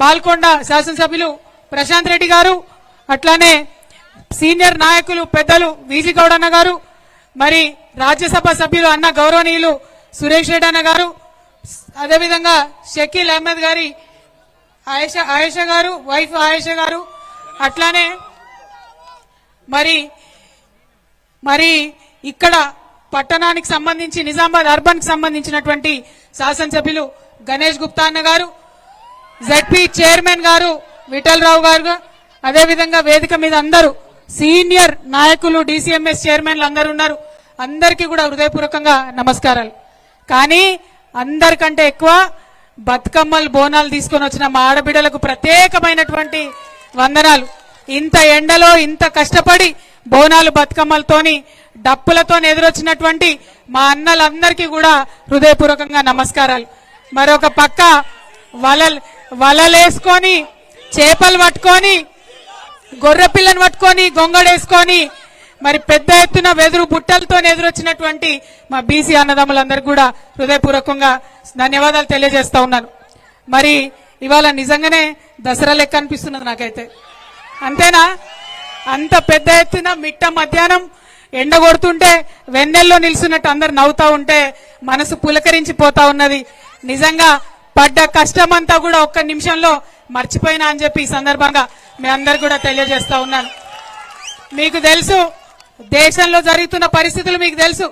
బాల్కొండ శాసనసభ్యులు ప్రశాంత్ రెడ్డి గారు అట్లానే సీనియర్ నాయకులు పెద్దలు వీజీ గౌడ్ అన్న గారు మరి రాజ్యసభ సభ్యులు అన్న గౌరవనీయులు సురేష్ రెడ్డి అన్న గారు అదేవిధంగా షకీల్ అహ్మద్ గారి ఆయేష ఆయేష గారు వైఫ్ ఆయేష గారు అట్లానే మరి మరి ఇక్కడ పట్టణానికి సంబంధించి నిజామాబాద్ అర్బన్కి సంబంధించినటువంటి శాసనసభ్యులు గణేష్ గుప్తా అన్న గారు జెడ్పీ చైర్మన్ గారు విఠలరావు గారు అదేవిధంగా వేదిక మీద అందరూ సీనియర్ నాయకులు డిసిఎంఎస్ చైర్మన్లు అందరూ ఉన్నారు. అందరికీ కూడా హృదయపూర్వకంగా నమస్కారాలు. కానీ అందరికంటే ఎక్కువ బతుకమ్మలు బోనాలు తీసుకొని వచ్చిన మా ఆడబిడ్డలకు ప్రత్యేకమైనటువంటి వందనాలు. ఇంత ఎండలో ఇంత కష్టపడి బోనాలు బతుకమ్మలతోని డప్పులతో ఎదురొచ్చినటువంటి మా అన్నలందరికీ కూడా హృదయపూర్వకంగా నమస్కారాలు. మరొక పక్క వలల్ వలలేసుకొని చేపలు పట్టుకొని గొర్రె పిల్లను పట్టుకొని గొంగడేసుకొని మరి పెద్ద ఎత్తున వెదురు బుట్టలతో ఎదురొచ్చినటువంటి మా బీసీ అన్నదమ్ములందరికీ కూడా హృదయపూర్వకంగా ధన్యవాదాలు తెలియజేస్తా ఉన్నాను. మరి ఇవాళ నిజంగానే దసరా లెక్క అనిపిస్తున్నది నాకైతే. అంతేనా? అంత పెద్ద ఎత్తున మిట్ట మధ్యాహ్నం ఎండ కొడుతుంటే వెన్నెల్లో నిల్చున్నట్టు అందరు నవ్వుతా ఉంటే మనసు పులకరించిపోతా ఉన్నది. నిజంగా పడ్డ కష్టమంతా కూడా ఒక్క నిమిషంలో మర్చిపోయినా అని చెప్పి ఈ సందర్భంగా మీ అందరు కూడా తెలియజేస్తా ఉన్నాను. మీకు తెలుసు దేశంలో జరుగుతున్న పరిస్థితులు మీకు తెలుసు.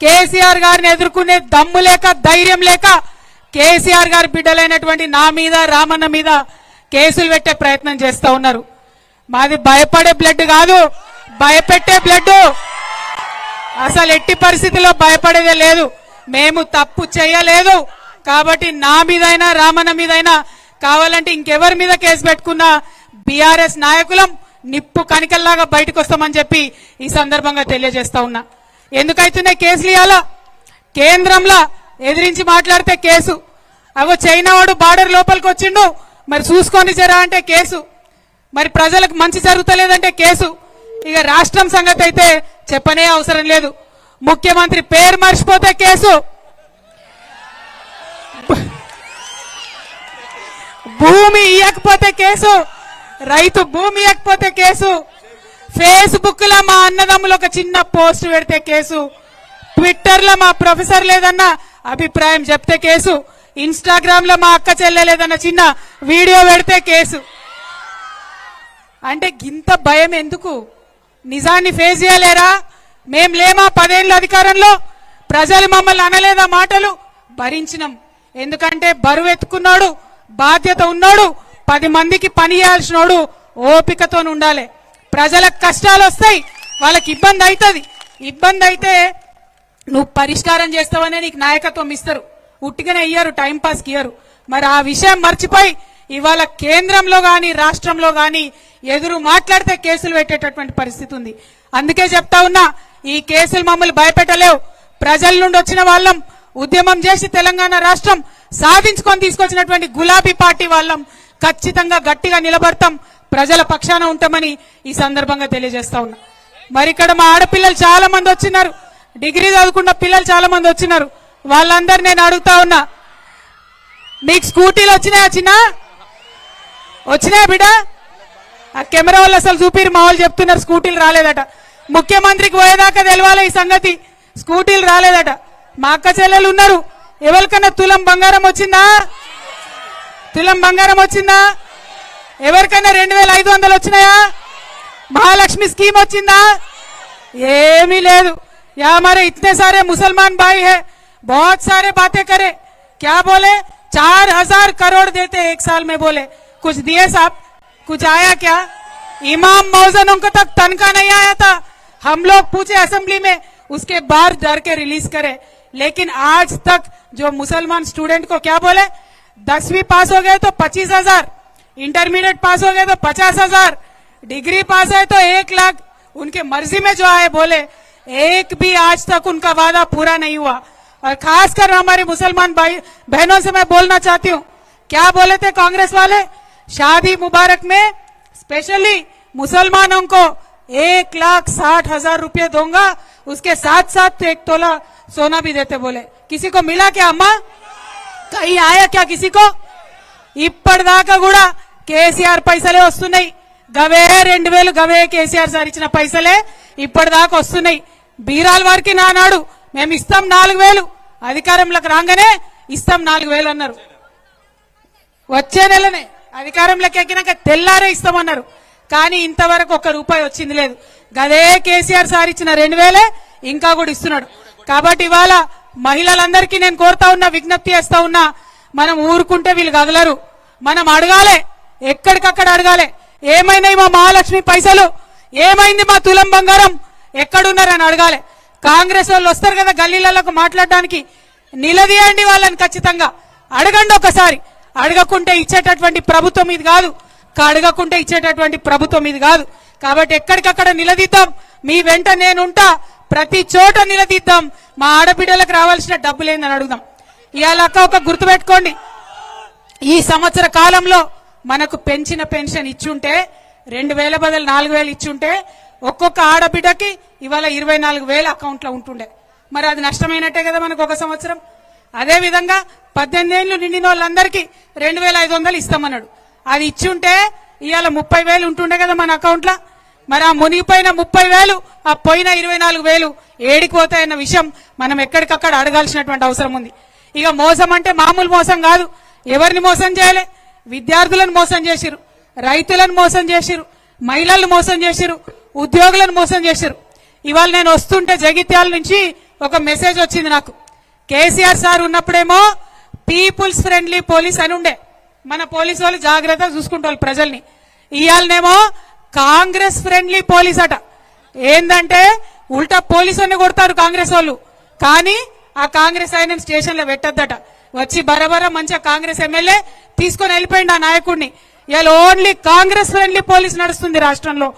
కేసీఆర్ గారిని ఎదుర్కొనే దమ్ము లేక ధైర్యం లేక కేసీఆర్ గారి బిడ్డలైనటువంటి నా మీద రామన్న మీద కేసులు పెట్టే ప్రయత్నం చేస్తూ ఉన్నారు. మాది భయపడే బ్లడ్ కాదు భయపెట్టే బ్లడ్. అసలు ఎట్టి పరిస్థితిలో భయపడేదే లేదు. మేము తప్పు చేయలేదు. కాబట్టి నా మీదైనా రామన్న మీదైనా కావాలంటే ఇంకెవరి మీద కేసు పెట్టుకున్నా బీఆర్ఎస్ నాయకులం నిప్పు కనికల్లాగా బయటకు వస్తామని చెప్పి ఈ సందర్భంగా తెలియజేస్తా ఉన్నా. ఎందుకైతున్నాయి కేసులు ఇవ్వాలా కేంద్రంలో ఎదిరించి మాట్లాడితే కేసు. అవో చైనా వాడు బార్డర్ లోపలికి వచ్చిండు. మరి చూసుకొని జరా అంటే కేసు. మరి ప్రజలకు మంచి జరుగుతలేదంటే కేసు. ఇక రాష్ట్రం సంగతి అయితే చెప్పనే అవసరం లేదు. ముఖ్యమంత్రి పేరు మర్చిపోతే కేసు. భూమి ఇయ్యకపోతే కేసు. రైతు భూమి ఇవ్వకపోతే కేసు. ఫేస్బుక్లో మా అన్నదమ్ములు ఒక చిన్న పోస్ట్ పెడితే కేసు. ట్విట్టర్లో మా ప్రొఫెసర్ లేదన్న అభిప్రాయం చెప్తే కేసు. ఇన్స్టాగ్రామ్లో మా అక్క చెల్లెలేదన్న చిన్న వీడియో పెడితే కేసు. అంటే గింత భయం ఎందుకు? నిజాన్ని ఫేస్ చేయలేరా? మేం లేమా పదేళ్ళ అధికారంలో? ప్రజలు మమ్మల్ని అనలేదా మాటలు? భరించినాం. ఎందుకంటే బరువు ఎత్తుకున్నాడు. బాధ్యత ఉన్నాడు పది మందికి పని చేయాల్సినోడు ఓపికతో ఉండాలి. ప్రజలకు కష్టాలు వస్తాయి వాళ్ళకి ఇబ్బంది అవుతుంది ఇబ్బంది అయితే నువ్వు పరిష్కారం చేస్తావనే నీకు నాయకత్వం ఇస్తారు. ఉట్టిగానే ఇయ్యరు టైంపాస్కి ఇయ్యరు. మరి ఆ విషయం మర్చిపోయి ఇవాళ కేంద్రంలో కానీ రాష్ట్రంలో కానీ ఎదురు మాట్లాడితే కేసులు పెట్టేటటువంటి పరిస్థితి ఉంది. అందుకే చెప్తా ఉన్నా ఈ కేసులు మమ్మల్ని భయపెట్టలేవు. ప్రజల నుండి వచ్చిన వాళ్ళం ఉద్యమం చేసి తెలంగాణ రాష్ట్రం సాధించుకొని తీసుకొచ్చినటువంటి గులాబీ పార్టీ వాళ్ళం. ఖచ్చితంగా గట్టిగా నిలబడతాం. ప్రజల పక్షాన ఉంటామని ఈ సందర్భంగా తెలియజేస్తా ఉన్నా. మరి ఇక్కడ మా ఆడపిల్లలు చాలా మంది వచ్చినారు. డిగ్రీ చదువుకున్న పిల్లలు చాలా మంది వచ్చినారు. వాళ్ళందరు నేను అడుగుతా ఉన్నా. మీకు స్కూటీలు వచ్చినాయా చిన్న? వచ్చినాయా బిడ్డ? ఆ కెమెరా వాళ్ళు అసలు చూపిరు మా వాళ్ళు చెప్తున్నారు స్కూటీలు రాలేదట. ముఖ్యమంత్రికి పోయేదాకా తెలవాలి ఈ సంగతి. స్కూటీలు రాలేదట. మా అక్క చెల్లెలు ఉన్నారు. ఎవరికన్నా తులం బంగారం వచ్చిందా తులం బంగారం వచ్చిందా ఎవరికైనా రెండు వేల ఐదు వందలు వచ్చినాయా మహాలక్ష్మి స్కీమ్ వచ్చిందా ఏమీ లేదు యా हमारे इतने सारे मुसलमान भाई है बहुत सारे बातें करे क्या बोले चार हजार करोड़ देते एक साल में बोले कुछ दिए साहब कुछ आया क्या इमाम मौजनों को तक तनखा नहीं आया था हम लोग पूछे असेंबली में उसके बाद डर के रिलीज करे लेकिन आज तक जो मुसलमान स्टूडेंट को क्या बोले? दसवीं पास हो गए तो पच्चीस हज़ार इंटरमीडिएट पास हो गए तो पचास हज़ार डिग्री पास है तो एक लाख। उनके मर्ज़ी में जो आए बोले, एक भी आज तक उनका वादा पूरा नहीं हुआ। और खासकर हमारे मुसलमान भाई बहनों से मैं बोलना चाहती हूँ, क्या बोले थे कांग्रेस वाले? शादी मुबारक में स्पेशली मुसलमानों को एक लाख साठ हज़ार रुपये दूँगा, उसके साथ साथ एक तोला सोना भी देते बोले किसी को मिला क्या अम्मा कहीं आया क्या किसी को ఇప్పటిదాకా కూడా కేసీఆర్ పైసలే వస్తున్నాయి గవే రెండు వేలు గవే కేసీఆర్ సార్ ఇచ్చిన పైసలే ఇప్పటిదాకా వస్తున్నాయి బీరాల వారికి నానాడు మేము ఇస్తాం నాలుగు వేలు అధికారంలోకి రాగానే ఇస్తాం నాలుగు వేలు అన్నారు వచ్చే నెలనే అధికారంలోకి ఎక్కినాక తెల్లారే ఇస్తామన్నారు కానీ ఇంతవరకు ఒక్క రూపాయి వచ్చింది లేదు గదే కేసీఆర్ సార్ ఇచ్చిన రెండు వేలే ఇంకా కూడా ఇస్తున్నాడు కాబట్టి ఇవాళ మహిళలందరికీ నేను కోరుతా ఉన్నా విజ్ఞప్తి చేస్తా ఉన్నా మనం ఊరుకుంటే వీళ్ళు కదలరు. మనం అడగాలి ఎక్కడికక్కడ అడగాలి. ఏమైనాయి మా మహాలక్ష్మి పైసలు? ఏమైంది మా తులం బంగారం? ఎక్కడున్నారని అడగాలి. కాంగ్రెస్ వాళ్ళు వస్తారు కదా గల్లీలకు మాట్లాడడానికి. నిలదీయండి వాళ్ళని ఖచ్చితంగా. అడగండి ఒకసారి. అడగకుంటే ఇచ్చేటటువంటి ప్రభుత్వం ఇది కాదు. అడగకుంటే ఇచ్చేటటువంటి ప్రభుత్వం ఇది కాదు. కాబట్టి ఎక్కడికక్కడ నిలదీద్దాం. మీ వెంట నేనుంటా. ప్రతి చోట నిలదీద్దాం. మా ఆడబిడ్డలకు రావాల్సిన డబ్బులేందని అడుగుదాం. ఇవాళ అక్క ఒక గుర్తుపెట్టుకోండి ఈ సంవత్సర కాలంలో మనకు పెంచిన పెన్షన్ ఇచ్చుంటే రెండు వేల బదులు నాలుగు వేలు ఇచ్చుంటే ఒక్కొక్క ఆడబిడ్డకి ఇవాళ ఇరవై నాలుగు వేల అకౌంట్లో ఉంటుండే. మరి అది నష్టమైనట్టే కదా మనకు ఒక సంవత్సరం? అదేవిధంగా పద్దెనిమిది ఏళ్ళు నిండిన వాళ్ళందరికీ రెండు వేల ఐదు వందలు ఇస్తామన్నాడు. అది ఇచ్చుంటే ఇవాళ ముప్పై వేలు ఉంటుండే కదా మన అకౌంట్లో? మరి ఆ మునిగిపోయిన ముప్పై వేలు ఆ పోయిన ఇరవై నాలుగు వేలు ఏడిపోతాయన్న విషయం మనం ఎక్కడికక్కడ అడగాల్సినటువంటి అవసరం ఉంది. ఇక మోసం అంటే మామూలు మోసం కాదు. ఎవరిని మోసం చేయలే? విద్యార్థులను మోసం చేసిరు రైతులను మోసం చేసిరు మహిళలను మోసం చేసిరు ఉద్యోగులను మోసం చేసిరు ఇవాళ నేను వస్తుంటే జగిత్యాల నుంచి ఒక మెసేజ్ వచ్చింది నాకు. కేసీఆర్ సార్ ఉన్నప్పుడేమో పీపుల్స్ ఫ్రెండ్లీ పోలీస్ అని ఉండే. మన పోలీసు వాళ్ళు జాగ్రత్తగా చూసుకుంటారు ప్రజల్ని. ఇవాళనేమో కాంగ్రెస్ ఫ్రెండ్లీ పోలీస్ అట. ఏందంటే ఉల్టా పోలీసుని కొడతారు కాంగ్రెస్ వాళ్ళు. కానీ ఆ కాంగ్రెస్ ఆయన స్టేషన్లో పెట్టద్దట. వచ్చి బరబర మంచిగా కాంగ్రెస్ ఎమ్మెల్యే తీసుకొని వెళ్ళిపోయింది ఆ నాయకుడిని. ఇవాళ ఓన్లీ కాంగ్రెస్ ఫ్రెండ్లీ పోలీస్ నడుస్తుంది రాష్ట్రంలో.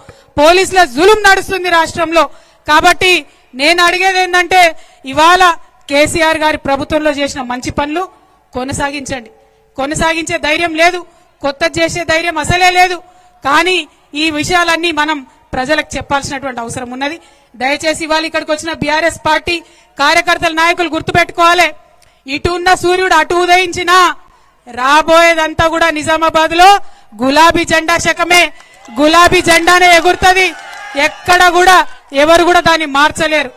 పోలీసుల జులుం నడుస్తుంది రాష్ట్రంలో. కాబట్టి నేను అడిగేది ఏంటంటే ఇవాళ కేసీఆర్ గారి ప్రభుత్వంలో చేసిన మంచి పనులు కొనసాగించండి. కొనసాగించే ధైర్యం లేదు. కొత్త చేసే ధైర్యం అసలే లేదు. కానీ ఈ విషయాలన్నీ మనం ప్రజలకు చెప్పాల్సినటువంటి అవసరం ఉన్నది. దయచేసి ఇవాళ ఇక్కడికి వచ్చిన బీఆర్ఎస్ పార్టీ కార్యకర్తల నాయకులు గుర్తుపెట్టుకోవాలి. ఇటు ఉన్న సూర్యుడు అటు ఉదయించినా రాబోయేదంతా కూడా నిజామాబాద్లో గులాబీ జెండా శకమే. గులాబీ జెండానే ఎగురుతుంది. ఎక్కడ కూడా ఎవరు కూడా దాన్ని మార్చలేరు.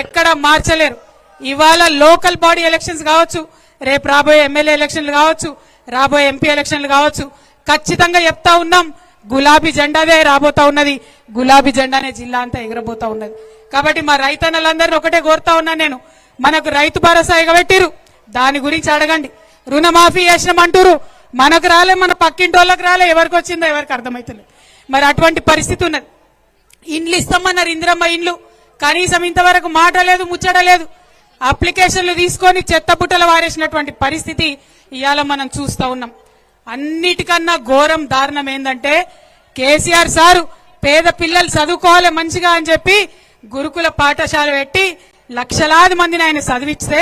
ఎక్కడ మార్చలేరు. ఇవాళ లోకల్ బాడీ ఎలక్షన్స్ కావచ్చు రేపు రాబోయే ఎమ్మెల్యే ఎలక్షన్లు కావచ్చు రాబోయే ఎంపీ ఎలక్షన్లు కావచ్చు ఖచ్చితంగా చెప్తా ఉన్నాం. గులాబీ జెండాదే రాబోతా ఉన్నది. గులాబీ జెండానే జిల్లా అంతా ఎగరబోతా ఉన్నది. కాబట్టి మా రైతన్నలందరినీ ఒకటే కోరుతా ఉన్నాను నేను. మనకు రైతు భరోసా ఎగబెట్టిరు. దాని గురించి అడగండి. రుణమాఫీ చేసినామంటారు. మనకు రాలే మన పక్కింటి వాళ్ళకి రాలే. ఎవరికి వచ్చిందో ఎవరికి అర్థమవుతలేదు మరి అటువంటి పరిస్థితి ఉన్నది. ఇండ్లు ఇస్తామన్నారు ఇందిరమ్మ ఇండ్లు. కనీసం ఇంతవరకు మాట లేదు ముచ్చట లేదు. అప్లికేషన్లు తీసుకొని చెత్త బుట్టలు వారేసినటువంటి పరిస్థితి ఇవాళ మనం చూస్తా ఉన్నాం. అన్నిటికన్నా ఘోరం దారుణం ఏంటంటే కేసీఆర్ సారు పేద పిల్లలు చదువుకోవాలి మంచిగా అని చెప్పి గురుకుల పాఠశాల పెట్టి లక్షలాది మందిని ఆయన చదివిస్తే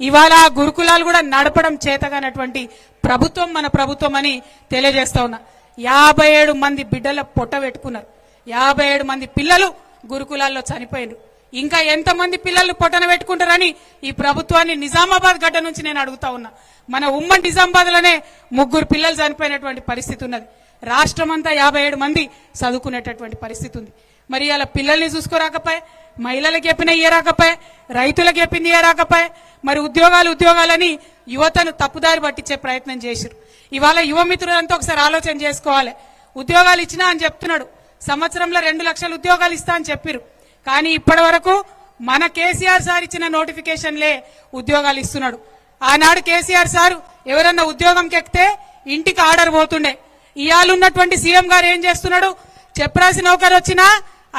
ఇవాళ ఆ గురుకులాలు కూడా నడపడం చేతగానటువంటి ప్రభుత్వం మన ప్రభుత్వం అని తెలియజేస్తా ఉన్నా. యాభై ఏడు మంది బిడ్డల పొట్ట పెట్టుకున్నారు. యాభై ఏడు మంది పిల్లలు గురుకులాల్లో చనిపోయినారు ఇంకా ఎంతమంది పిల్లలు పొట్టన పెట్టుకుంటారని ఈ ప్రభుత్వాన్ని నిజామాబాద్ గడ్డ నుంచి నేను అడుగుతా ఉన్నా. మన ఉమ్మడి నిజామాబాద్లోనే ముగ్గురు పిల్లలు చనిపోయినటువంటి పరిస్థితి ఉన్నది. రాష్ట్రం అంతా యాభై ఏడు మంది చదువుకునేటటువంటి పరిస్థితి ఉంది. మరి ఇలా పిల్లల్ని చూసుకోరాకపోయే మహిళలకు చెప్పిన ఇయ్యరాకపోయే రైతులకు చెప్పింది ఇయ్యరాకపోయే మరి ఉద్యోగాలు ఉద్యోగాలని యువతను తప్పుదారి పట్టించే ప్రయత్నం చేశారు ఇవాళ యువమిత్రులంతా ఒకసారి ఆలోచన చేసుకోవాలి. ఉద్యోగాలు ఇచ్చినా అని చెప్తున్నాడు. సంవత్సరంలో రెండు లక్షల ఉద్యోగాలు ఇస్తా అని చెప్పారు కానీ ఇప్పటి వరకు మన కేసీఆర్ సార్ ఇచ్చిన నోటిఫికేషన్లే ఉద్యోగాలు ఇస్తున్నాడు. ఆనాడు కేసీఆర్ సార్ ఎవరన్నా ఉద్యోగంకి ఎక్కితే ఇంటికి ఆర్డర్ పోతుండే. ఇవాళ ఉన్నటువంటి సీఎం గారు ఏం చేస్తున్నాడు? చెప్పరాసి నౌకరు వచ్చినా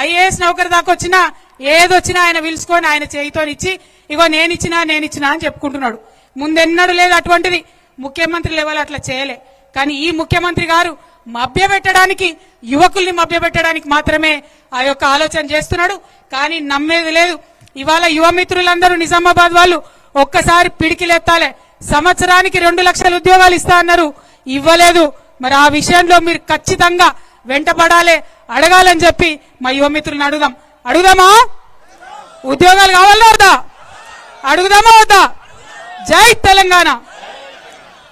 ఐఏఎస్ నౌకర్ దాకా వచ్చినా ఏదొచ్చినా ఆయన పిలుచుకొని ఆయన చేయితో ఇచ్చి ఇగో నేను ఇచ్చినా నేను అని చెప్పుకుంటున్నాడు. ముందెన్నడూ లేదు అటువంటిది. ముఖ్యమంత్రి లెవెల్ అట్లా చేయలే. కానీ ఈ ముఖ్యమంత్రి గారు మభ్యపెట్టడానికి యువకుల్ని మభ్యపెట్టడానికి మాత్రమే ఆ యొక్క ఆలోచన చేస్తున్నాడు. కానీ నమ్మేది లేదు. ఇవాళ యువ మిత్రులందరూ నిజామాబాద్ వాళ్ళు ఒక్కసారి పిడికిలెత్తాలే. సంవత్సరానికి రెండు లక్షల ఉద్యోగాలు ఇస్తా అన్నారు. ఇవ్వలేదు. మరి ఆ విషయంలో మీరు ఖచ్చితంగా వెంటపడాలి. అడగాలని చెప్పి మా యువ మిత్రులను అడుగుదాం. అడుగుదామా? ఉద్యోగాలు కావాలా వద్దా? అడుగుదామా వద్దా? జై తెలంగాణ.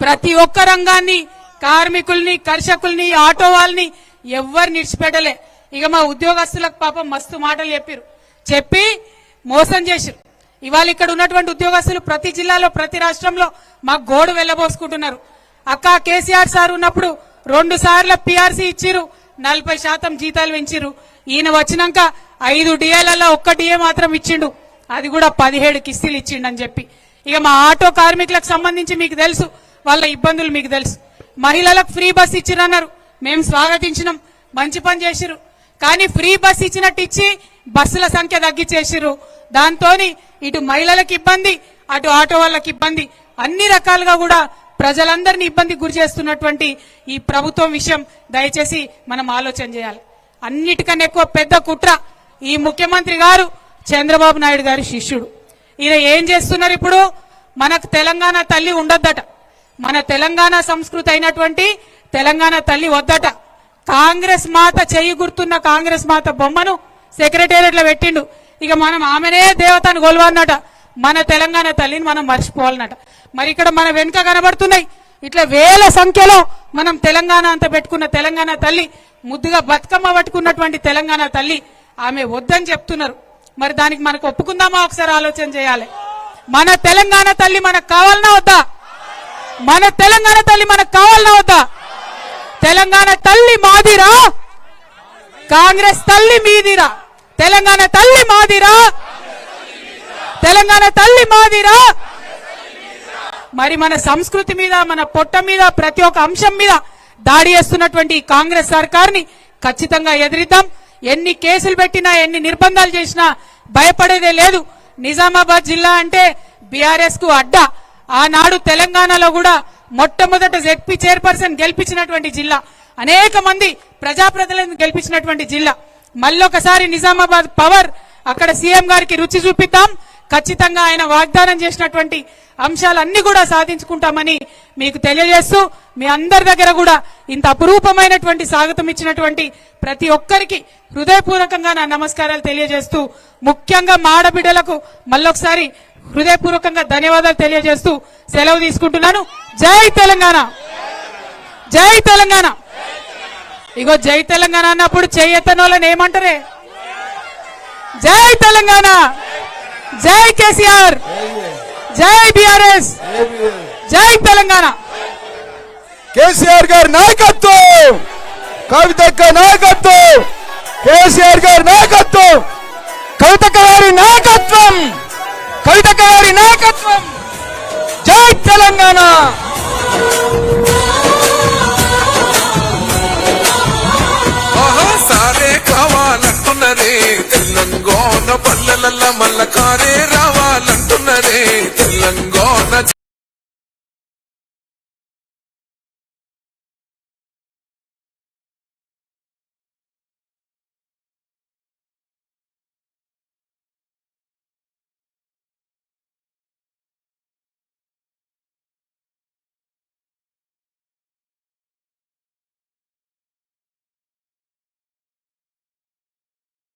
ప్రతి ఒక్క రంగాన్ని కార్మికుల్ని కర్షకుల్ని ఆటో వాళ్ళని ఎవ్వరు నిడిచిపెట్టలే. ఇక మా ఉద్యోగస్తులకు పాపం మస్తు మాటలు చెప్పారు చెప్పి మోసం చేసిరు ఇవాళ ఇక్కడ ఉన్నటువంటి ఉద్యోగస్తులు ప్రతి జిల్లాలో ప్రతి రాష్ట్రంలో మా గోడు వెళ్ళబోసుకుంటున్నారు. అక్క కేసీఆర్ సార్ ఉన్నప్పుడు రెండు సార్ల పిఆర్సీ ఇచ్చిరు నలభై శాతం జీతాలు పెంచిరు ఈయన వచ్చినాక ఐదు డిఏలలో ఒక్క డిఏ మాత్రం ఇచ్చిండు. అది కూడా పదిహేడు కిస్తీలు ఇచ్చిండు అని చెప్పి. ఇక మా ఆటో కార్మికులకు సంబంధించి మీకు తెలుసు వాళ్ళ ఇబ్బందులు మీకు తెలుసు. మహిళలకు ఫ్రీ బస్ ఇచ్చిరన్నారు. మేము స్వాగతించినాం. మంచి పని చేసిరు కానీ ఫ్రీ బస్ ఇచ్చినట్టు ఇచ్చి బస్సుల సంఖ్య తగ్గించేసిరు దాంతో ఇటు మహిళలకు ఇబ్బంది అటు ఆటో వాళ్ళకి ఇబ్బంది అన్ని రకాలుగా కూడా ప్రజలందరినీ ఇబ్బంది గురి చేస్తున్నటువంటి ఈ ప్రభుత్వం విషయం దయచేసి మనం ఆలోచన చేయాలి. అన్నిటికన్నా ఎక్కువ పెద్ద కుట్ర ఈ ముఖ్యమంత్రి గారు చంద్రబాబు నాయుడు గారి శిష్యుడు. ఈయన ఏం చేస్తున్నారు ఇప్పుడు? మనకు తెలంగాణ తల్లి ఉండొద్దట. మన తెలంగాణ సంస్కృతి అయినటువంటి తెలంగాణ తల్లి వద్దట. కాంగ్రెస్ మాత చెయ్యి గుర్తున్న కాంగ్రెస్ మాత బొమ్మను సెక్రటేరియట్లో పెట్టిండు. ఇక మనం ఆమెనే దేవతను గొలవన్నట. మన తెలంగాణ తల్లిని మనం మర్చిపోవాలన్నట. మరి ఇక్కడ మన వెనుక కనబడుతున్నాయి. ఇట్లా వేల సంఖ్యలో మనం తెలంగాణ అంత పెట్టుకున్న తెలంగాణ తల్లి ముద్దుగా బతుకమ్మ పట్టుకున్నటువంటి తెలంగాణ తల్లి ఆమె వద్దని చెప్తున్నారు. మరి దానికి మనకు ఒప్పుకుందామా? ఒకసారి ఆలోచన చేయాలి. మన తెలంగాణ తల్లి మనకు కావాలన్నా వద్దా? మన తెలంగాణ తల్లి మనకు కావాలన్నా వద్దా? తెలంగాణ తల్లి మాదిరా? కాంగ్రెస్ తల్లి మీదిరా? తెలంగాణ తల్లి మాదిరా? తెలంగాణ తల్లి మాదిరా? మరి మన సంస్కృతి మీద మన పొట్ట మీద ప్రతి ఒక్క అంశం మీద దాడి చేస్తున్నటువంటి కాంగ్రెస్ సర్కార్ని ఖచ్చితంగా ఎదిరిద్దాం. ఎన్ని కేసులు పెట్టినా ఎన్ని నిర్బంధాలు చేసినా భయపడేదే లేదు. నిజామాబాద్ జిల్లా అంటే బీఆర్ఎస్కు అడ్డా. ఆనాడు తెలంగాణలో కూడా మొట్టమొదట జెడ్పీ చైర్పర్సన్ గెలిపించినటువంటి జిల్లా. అనేక మంది ప్రజాప్రతినిధులను గెలిపించినటువంటి జిల్లా. మళ్ళొకసారి నిజామాబాద్ పవర్ అక్కడ సీఎం గారికి రుచి చూపిద్దాం. ఖచ్చితంగా ఆయన వాగ్దానం చేసినటువంటి అంశాలన్నీ కూడా సాధించుకుంటామని మీకు తెలియజేస్తూ మీ అందరి దగ్గర కూడా ఇంత అపురూపమైనటువంటి స్వాగతం ఇచ్చినటువంటి ప్రతి ఒక్కరికి హృదయపూర్వకంగా నా నమస్కారాలు తెలియజేస్తూ ముఖ్యంగా మా ఆడబిడ్డలకు మళ్ళొకసారి హృదయపూర్వకంగా ధన్యవాదాలు తెలియజేస్తూ సెలవు తీసుకుంటున్నాను. జై తెలంగాణ! జై తెలంగాణ! ఇగో జై తెలంగాణ అన్నప్పుడు చెయ్యెత్తని వాళ్ళని ఏమంటారే? జై తెలంగాణ! జై కేసీఆర్! జై బీఆర్ఎస్! జై తెలంగాణ! కేసీఆర్ గారి నాయకత్వం! కవితక్క నాయకత్వం! కేసీఆర్ గారి నాయకత్వం! కవితక్క గారి నాయకత్వం! కవితక్క గారి నాయకత్వం. జై తెలంగాణ. సారే కావాలంటున్నదే. తెలంగాణ పల్లెల మల్ల కారే రావాలంటున్నదే. తెలంగాణ